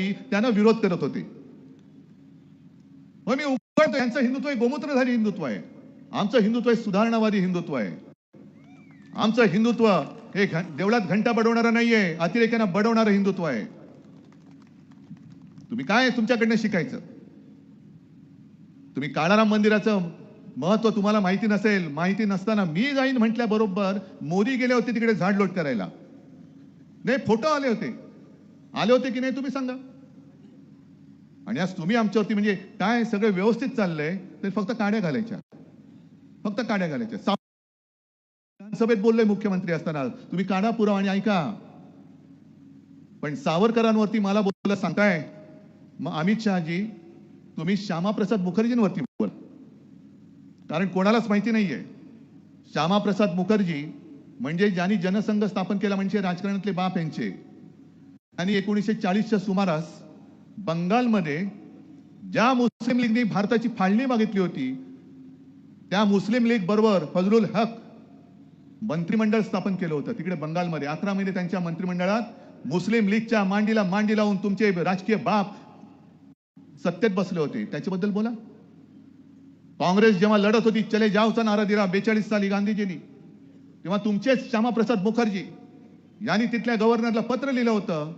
त्यांना विरोध करत होते. मग मी उघडतो यांचं हिंदुत्व हे गोमूत्रधारी हिंदुत्व आहे. आमचं हिंदुत्व हे सुधारणावादी हिंदुत्व आहे. आमचं हिंदुत्व हे देवळात घंटा बडवणारं नाहीये अतिरेक्यांना बडवणारं हिंदुत्व आहे. तुम्ही काय तुमच्याकडनं शिकायचं? तुम्ही काळाराम मंदिराचं महत्त्व तुम्हाला माहिती नसेल माहिती नसताना मी जाईन म्हटल्याबरोबर मोदी गेले होते तिकडे झाड लोट करायला. नाही फोटो आले होते. आले होते की नाही तुम्ही सांगा. आणि आज तुम्ही आमच्यावरती म्हणजे काय सगळं व्यवस्थित चाललंय तर फक्त काड्या घालायच्या. फक्त काड्या घालायच्या. विधानसभेत बोललोय मुख्यमंत्री असताना तुम्ही काढा पुरावा आणि ऐका. पण सावरकरांवरती मला बोलायला सांगताय मग अमित शहाजी तुम्ही श्यामाप्रसाद मुखर्जींवरती बोल. कारण कोणालाच माहिती नाहीये. श्यामाप्रसाद मुखर्जी म्हणजे ज्यांनी जनसंघ स्थापन केला म्हणजे राजकारणातले बाप यांचे. आणि एकोणीसशे चाळीसच्या सुमारास बंगालमध्ये ज्या मुस्लिम लीगने भारताची फाळणी मागितली होती त्या मुस्लिम लीग बरोबर फजलुल हक मंत्रिमंडळ स्थापन केलं होतं. तिकडे बंगालमध्ये अकरा महिने त्यांच्या मंत्रिमंडळात मुस्लिम लीगच्या मांडीला मांडी लावून तुमचे राजकीय बाप सत्तेत बसले होते. त्याच्याबद्दल बोला. काँग्रेस जेव्हा लढत होती चले जावचा नारा दिला बेचाळीस साली गांधीजींनी. तेव्हा तुमचेच श्यामाप्रसाद मुखर्जी यांनी तिथल्या गव्हर्नरला पत्र लिहिलं होतं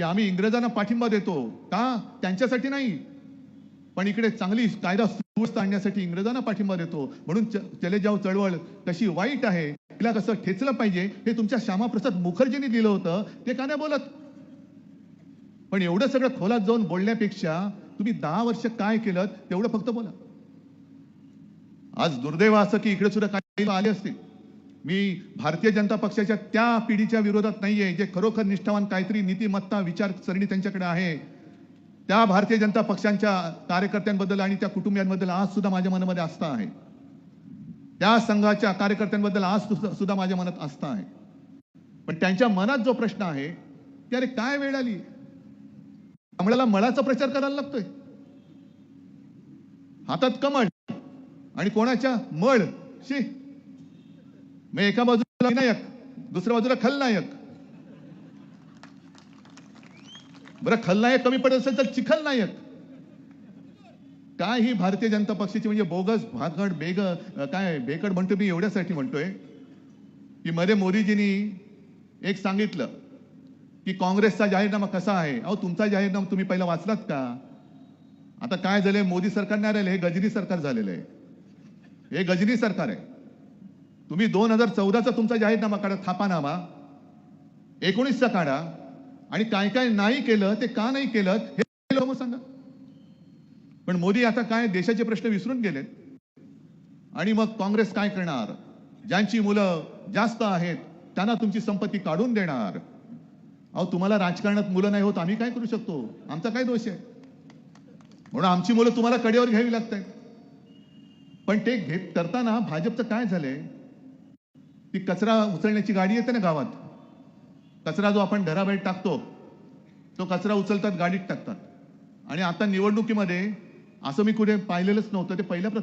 की आम्ही इंग्रजांना पाठिंबा देतो का? त्यांच्यासाठी नाही. पण इकडे चांगली कायदा सुव्यवस्था आणण्यासाठी इंग्रजांना पाठिंबा देतो. म्हणून च- चले जाव चळवळ. कशी वाईट आहे तिला कसं ठेचलं पाहिजे हे तुमच्या श्यामाप्रसाद मुखर्जींनी दिलं होतं. ते का नाही बोलत? पण एवढं सगळं खोलात जाऊन बोलण्यापेक्षा तुम्ही दहा वर्ष काय केलं तेवढं फक्त बोला. आज दुर्दैव असं की इकडे सुद्धा काही आले असतील. मी भारतीय जनता पक्षाच्या त्या पिढीच्या विरोधात नाहीये जे खरोखर निष्ठावान काहीतरी नीतिमत्ता विचारसरणी त्यांच्याकडे आहे. त्या भारतीय जनता पक्षांच्या कार्यकर्त्यांबद्दल आणि त्या कुटुंबियांबद्दल आज सुद्धा माझ्या मनामध्ये आस्था आहे. त्या संघाच्या कार्यकर्त्यांबद्दल आज सुद्धा सुद्धा माझ्या मनात आस्था आहे. पण त्यांच्या मनात जो प्रश्न आहे की अरे काय वेळ आली? कमळाला मळाचा प्रचार करायला लागतोय. हातात कमळ आणि कोणाच्या मळ? शी मग एका बाजूला विनायक दुसऱ्या बाजूला खलनायक. बरं खलनायक कमी पडत असेल तर चिखल नायक काय ही भारतीय जनता पक्षाची म्हणजे बोगस भागड बेग काय बेकड म्हणतो मी एवढ्यासाठी म्हणतोय. की मध्ये मोदीजींनी एक सांगितलं की काँग्रेसचा जाहीरनामा कसा आहे? अहो तुमचा जाहीरनामा तुम्ही पहिला वाचलात का? आता काय झालंय? मोदी सरकार नाही राहिलं हे गजनी सरकार झालेलं आहे. हे गजनी सरकार आहे. तुम्ही दोन हजार चौदाचा तुमचा जाहीरनामा काढा थापानामा. एकोणीसचा काढा. आणि काय काय नाही केलं ते का नाही केलं हे लोक सांगा. पण मोदी आता काय देशाचे प्रश्न विसरून गेलेत. आणि मग काँग्रेस काय करणार? ज्यांची मुलं जास्त आहेत त्यांना तुमची संपत्ती काढून देणार. अहो तुम्हाला राजकारणात मुलं नाही होत आम्ही काय करू शकतो? आमचा काय दोष आहे? म्हणून आमची मुलं तुम्हाला कडेवर घ्यावी लागत आहेत पण ते घेत करताना भाजपचं काय झालंय? ती कचरा उचलण्याची गाडी येते ना गावात. कचरा जो आपण घराबाहेर टाकतो तो कचरा उचलतात गाडीत टाकतात. आणि आता निवडणुकीमध्ये असं मी कुठे पाहिलेलंच नव्हतं ते पहिल्या प्रथम